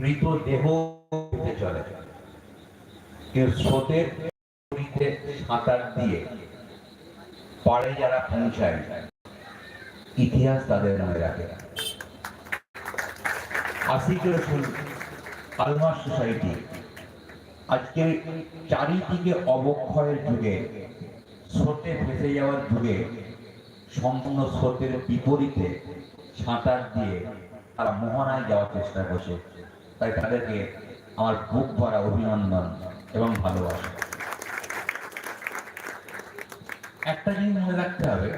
মৃতদেহ চলে। স্রোতের সাঁতার দিয়ে পাড়ে যারা পৌঁছায়, ইতিহাস তাদের মনে রাখে। সোসাইটি, আজকে চারিদিকে অবক্ষয়ের যুগে, স্রোতে ভেসে যাওয়ার যুগে, সম্পূর্ণ স্রোতের বিপরীতে সাঁতার দিয়ে তারা মোহনায় যাওয়ার চেষ্টা করছে। তাই তাদেরকে আমার বুক ভরা অভিনন্দন এবং ভালোবাসা। একটা জিনিস মনে রাখতে হবে,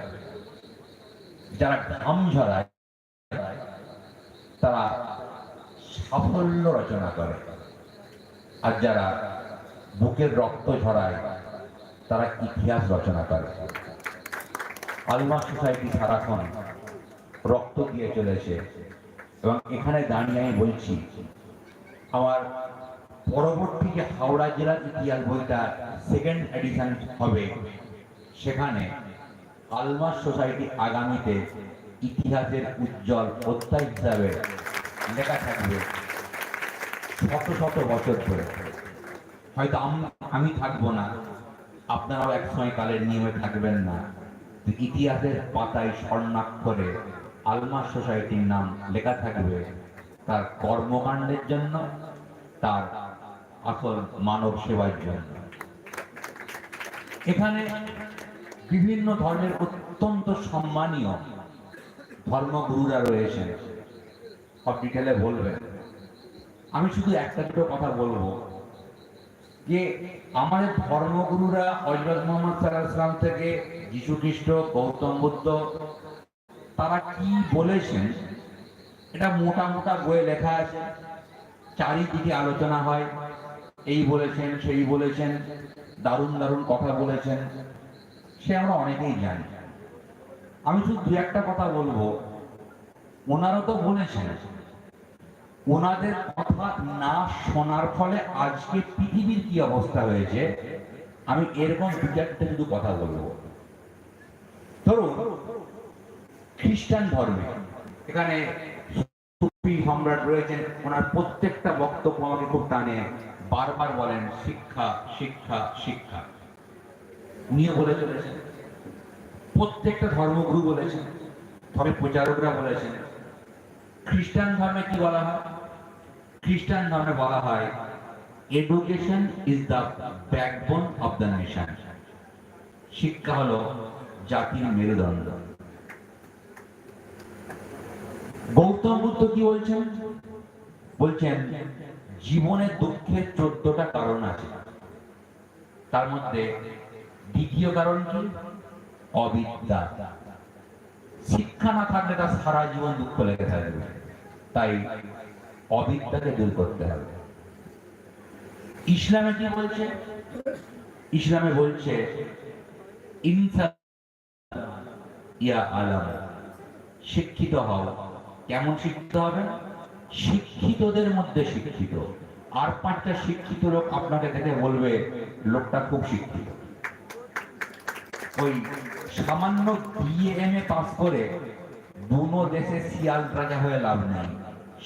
যারা ঘাম ঝরায়, তারা সাফল্য রচনা করে। আর যারা বুকের রক্ত ঝরায়, তারা ইতিহাস রচনা করে। আলমা সোসাইটি সারাক্ষণ রক্ত দিয়ে চলেছে এবং এখানে দাঁড়িয়ে আমি বলছি আমার পরবর্তী যে হাওড়া জেলার ইতিহাস বইটা সেকেন্ড এডিশন হবে। সেখানে আলমার সোসাইটি আগামীতে ইতিহাসের উজ্জ্বল অধ্যায় হিসাবে লেখা থাকবে। শত শত বছর ধরে। হয়তো আমি থাকব না। আপনারাও এক সময় কালের নিয়মে থাকবেন না। ইতিহাসের পাতায় স্বর্ণাক্ষরে আলমাস সোসাইটির নাম লেখা থাকবে। তার কর্মকাণ্ডের জন্য তার আসল মানব সেবার জন্য। এখানে বিভিন্ন ধর্মের অত্যন্ত সম্মানীয় ধর্মগুরুরা রয়েছেন। সব ডিটেলে বলবেন, আমি শুধু একটা দুটো কথা বলব। যে আমাদের ধর্মগুরুরা হজরত মোহাম্মদ সাল্লাম থেকে যীশু খ্রিস্ট গৌতম বুদ্ধ, তারা কি বলেছেন? এটা মোটা মোটা বইয়ে লেখা আছে। চারিদিকে আলোচনা হয়। এই বলেছেন, সেই বলেছেন, দারুণ দারুণ কথা বলেছেন। সে আমরা অনেকেই জানি। আমি শুধু দু একটা কথা বলব। ওনারা তো বলেছেন, ওনাদের কথা না শোনার ফলে আজকে পৃথিবীর কি অবস্থা হয়েছে, আমি এরকম দু চারটে শুধু কথা বলব। ধরুন, খ্রিস্টান ধর্মে, এখানে সুফি সম্রাট রয়েছেন, ওনার প্রত্যেকটা বক্তব্য আমাকে খুব টানে। বারবার বলেন, শিক্ষা শিক্ষা শিক্ষা। উনিও বলে চলেছেন। প্রত্যেকটা ধর্মগুরু বলেছেন ধর্মের প্রচারকরা বলেছেন, খ্রিস্টান ধর্মে কি বলা হয়? খ্রিস্টান ধর্মে বলা হয় education is the backbone of the nation শিক্ষা হলো জাতির মেরুদণ্ড। গৌতম বুদ্ধ কি বলছেন? বলছেন জীবনের দুঃখের চোদ্দটা কারণ আছে। তার মধ্যে দ্বিতীয় কারণ কি? অবিদ্যা। শিক্ষা না থাকলে তার সারা জীবন দুঃখ লেগে থাকবে। তাই অবিদ্যাকে দূর করতে হবে। ইসলামে কি বলছে? ইসলামে বলছে ইনসান ইয়া আলম, শিক্ষিত হও। কেমন শিক্ষিত হবে? শিক্ষিতদের মধ্যে শিক্ষিত। আর পাঁচটা শিক্ষিত লোক আপনাকে দেখে বলবে, লোকটা খুব শিক্ষিত। ওই সামান্য বিএমএ পাস করে দুনো দেশে শিয়াল রাজা হয়ে লাভ নেই।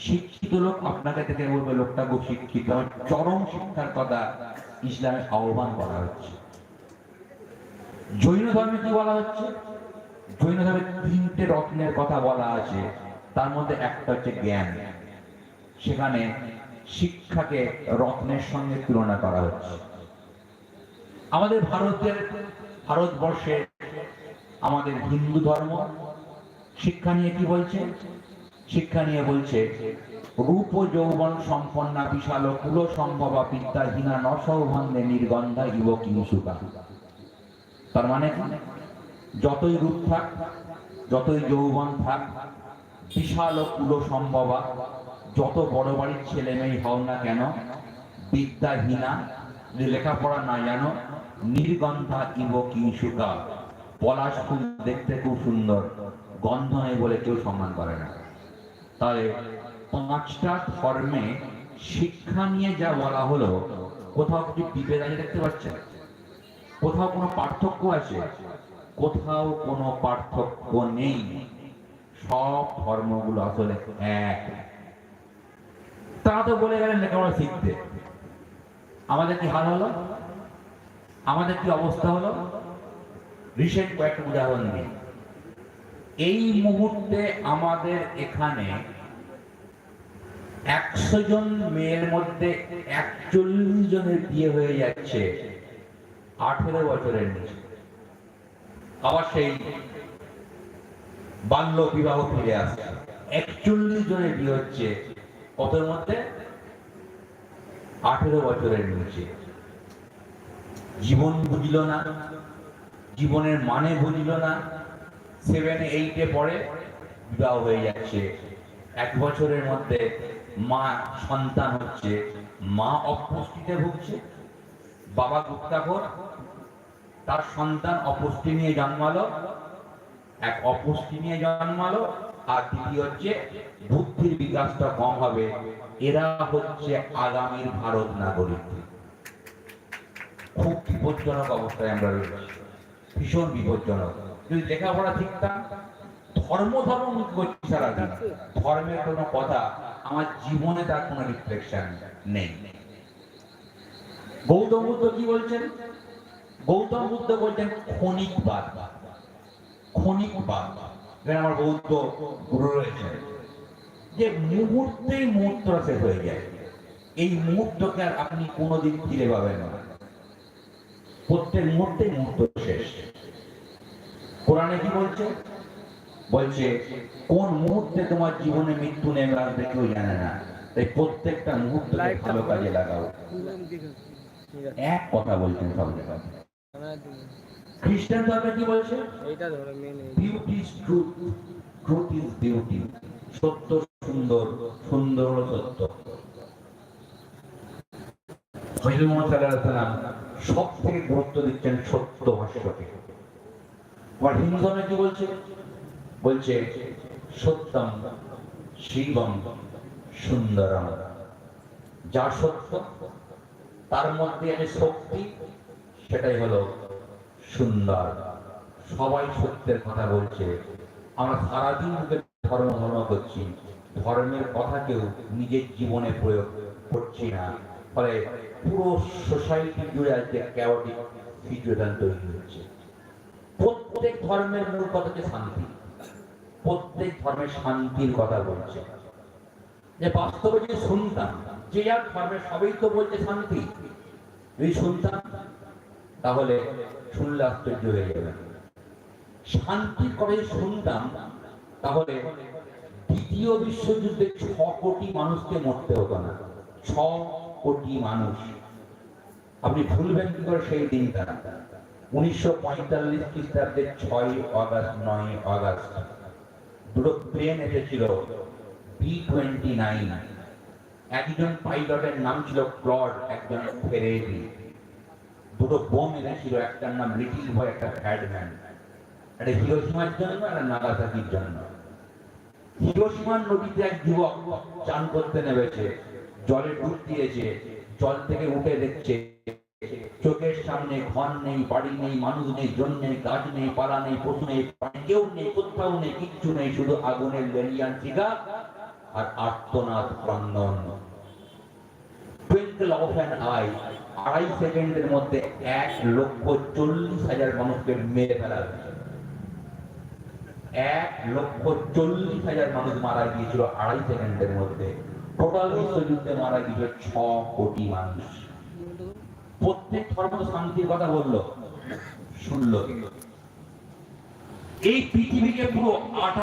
শিক্ষিত লোক আপনাকে থেকে বলবে, লোকটা খুব শিক্ষিত। চরম শিক্ষার কথা ইসলামে আহ্বান করা হচ্ছে। জৈন ধর্মে কি বলা হচ্ছে? জৈন ধর্মে তিনটে রত্নের কথা বলা আছে। তার মধ্যে একটা হচ্ছে জ্ঞান। সেখানে শিক্ষাকে রত্নের সঙ্গে তুলনা করা হচ্ছে। আমাদের ভারতের ভারতবর্ষে আমাদের হিন্দু ধর্ম শিক্ষা নিয়ে কি বলছে? শিক্ষা নিয়ে বলছে, রূপ যৌবন সম্পন্না বিশাল কুল সম্ভবা বিদ্যাহীনা নসৌভন্দে নির্গন্ধা ইব কিংসুকা। তার মানে যতই রূপ থাক, যতই যৌবন থাক বিশাল কুল সম্ভবা যত বড় বাড়ির ছেলে মেয়ে হও না কেন, বিদ্যাহীনা, লেখাপড়া না জানো, নির্গন্ধা ইব কিংসুকা পলাশ ফুল দেখতে খুব সুন্দর, গন্ধ নেই বলে কেউ সম্মান করে না। তাহলে পাঁচটা ধর্মে শিক্ষা নিয়ে যা বলা হলো, কোথাও কিছু বিভেদ আছে দেখতে পাচ্ছেন কোথাও কোনো পার্থক্য আছে? কোথাও কোনো পার্থক্য নেই। সব ধর্মগুলো আসলে এক। তারা তো বলে গেলেন লেখাপড়া শিখতে আমাদের কি হাল হলো? আমাদের কি অবস্থা হলো? রিসেন্ট কয়েকটা উদাহরণ দিই এই মুহূর্তে আমাদের এখানে একশো জন মেয়ের মধ্যে একচল্লিশ জনের বিয়ে হয়ে যাচ্ছে আঠেরো বছরের নিচে। আবার সেই বাল্য বিবাহ ফিরে আসছে একচল্লিশ জনের বিয়ে হচ্ছে, কতর মধ্যে? আঠেরো বছরের নিচে জীবন বুঝল না, জীবনের মানে বুঝল না সেভেন এইটে পরে বিবাহ হয়ে যাচ্ছে। এক বছরের মধ্যে মা সন্তান হচ্ছে, মা অপুষ্টিতে ভুগছে, বাবা গুপ্তাখর, তার সন্তান অপুষ্টি নিয়ে জন্মালো এক অপুষ্টি নিয়ে জন্মালো, আর দ্বিতীয় হচ্ছে বুদ্ধির বিকাশটা কম হবে। এরা হচ্ছে আগামীর ভারত নাগরিক। খুব বিপজ্জনক অবস্থায় আমরা রয়েছি। ভীষণ বিপজ্জনক। যদি লেখাপড়া ঠিকঠাক ধর্ম ধর্ম করছি সারাদিন। ধর্মের কোনো কথা আমার জীবনে তার কোনো রিফ্লেকশন নেই। গৌতম বুদ্ধ কি বলছেন? গৌতম বুদ্ধ বলছেন ক্ষণিকবাদ ক্ষণিকবাদ এখানে আমার বৌদ্ধ গুরু রয়েছে। যে মুহূর্তেই মুহূর্ত শেষ হয়ে যায়। এই মুহূর্তকে আর আপনি কোনোদিন ফিরে পাবেন না। প্রত্যেক মুহূর্তে মুহূর্ত শেষ। কোরআনে কি বলছে? বলছে কোন মুহূর্তে তোমার জীবনে মৃত্যু নেমে আসবে কেউ জানে না। তাই প্রত্যেকটা মুহূর্তকে ভালো কাজে লাগাও। এক কথা বলছেন সব জায়গায়। খ্রিস্টান ধর্মে কি বলছে? এইটা ধরো main beauty truth truth is beauty সত্য সুন্দর সুন্দর হলো সত্য। হজরত মোহাম্মদ সাল্লাল্লাহু আলাইহি সাল্লাম সব থেকে গুরুত্ব দিচ্ছেন সত্য ভাষ্যকে। আবার হিন্দু ধর্মে কি বলছে? বলছে সত্যম শিবম সুন্দরম। যা সত্য তার মধ্যে আছে শক্তি সেটাই হলো সুন্দর। সবাই সত্যের কথা বলছে। আমরা সারাদিন ধরে ধর্ম ধর্ম করছি। ধর্মের কথা কেউ নিজের জীবনে প্রয়োগ করছি না। ফলে পুরো সোসাইটি জুড়ে আজকে ক্যাওটিক সিচুয়েশন তৈরি হচ্ছে। প্রত্যেক ধর্মের মূল কথা হচ্ছে শান্তি। প্রত্যেক ধর্মের শান্তির কথা বলছে। যে বাস্তবে যে শুনতাম যে যার ধর্মের সবই তো বলছে শান্তি। যদি শুনতাম তাহলে শুনলে আশ্চর্য হয়ে যাবে। শান্তির কথা যদি শুনতাম, তাহলে দ্বিতীয় বিশ্বযুদ্ধে ছ কোটি মানুষকে মরতে হতো না। ছ কোটি মানুষ। আপনি ভুলবেন কি করে সেই দিনটা? উনিশশো পঁয়তাল্লিশ খ্রিস্টাব্দের ছয় আগস্ট, নয় আগস্ট দুটো প্লেন এসেছিল বি টোয়েন্টি নাইন। একজন পাইলটের নাম ছিল ক্লড, একজন ফেরেরি। দুটো বোম একটার নাম লিটিল একটা হিরোসীমার জন্য একটা নাগাসাকির জন্য হিরোসীমার নদীতে এক যুবক চান করতে নেমেছে, জলে ডুব দিয়েছে, জল থেকে উঠে দেখছে, চোখের সামনে ঘর নেই, বাড়ি নেই, মানুষ নেই জন নেই, গাছ নেই, পালা নেই, পশু নেই কেউ নেই, কোথাও নেই, কিচ্ছু নেই, শুধু আগুনের লেলিয়ান শিখা আর আর্তনাদ ক্রন্দন টুইঙ্কল অফ আই আড়াই সেকেন্ডের মধ্যে এক লক্ষ চল্লিশ হাজার মানুষকে মেরে ফেলা হয়েছে। এক লক্ষ চল্লিশ হাজার মানুষ মারা গিয়েছিল আড়াই সেকেন্ডের মধ্যে। টোটাল বিশ্বযুদ্ধে মারা গিয়েছিল ছ কোটি মানুষ। প্রত্যেক ধর্ম শান্তির কথা বলল। শুনলো? এই পৃথিবীকে পুরো আঠা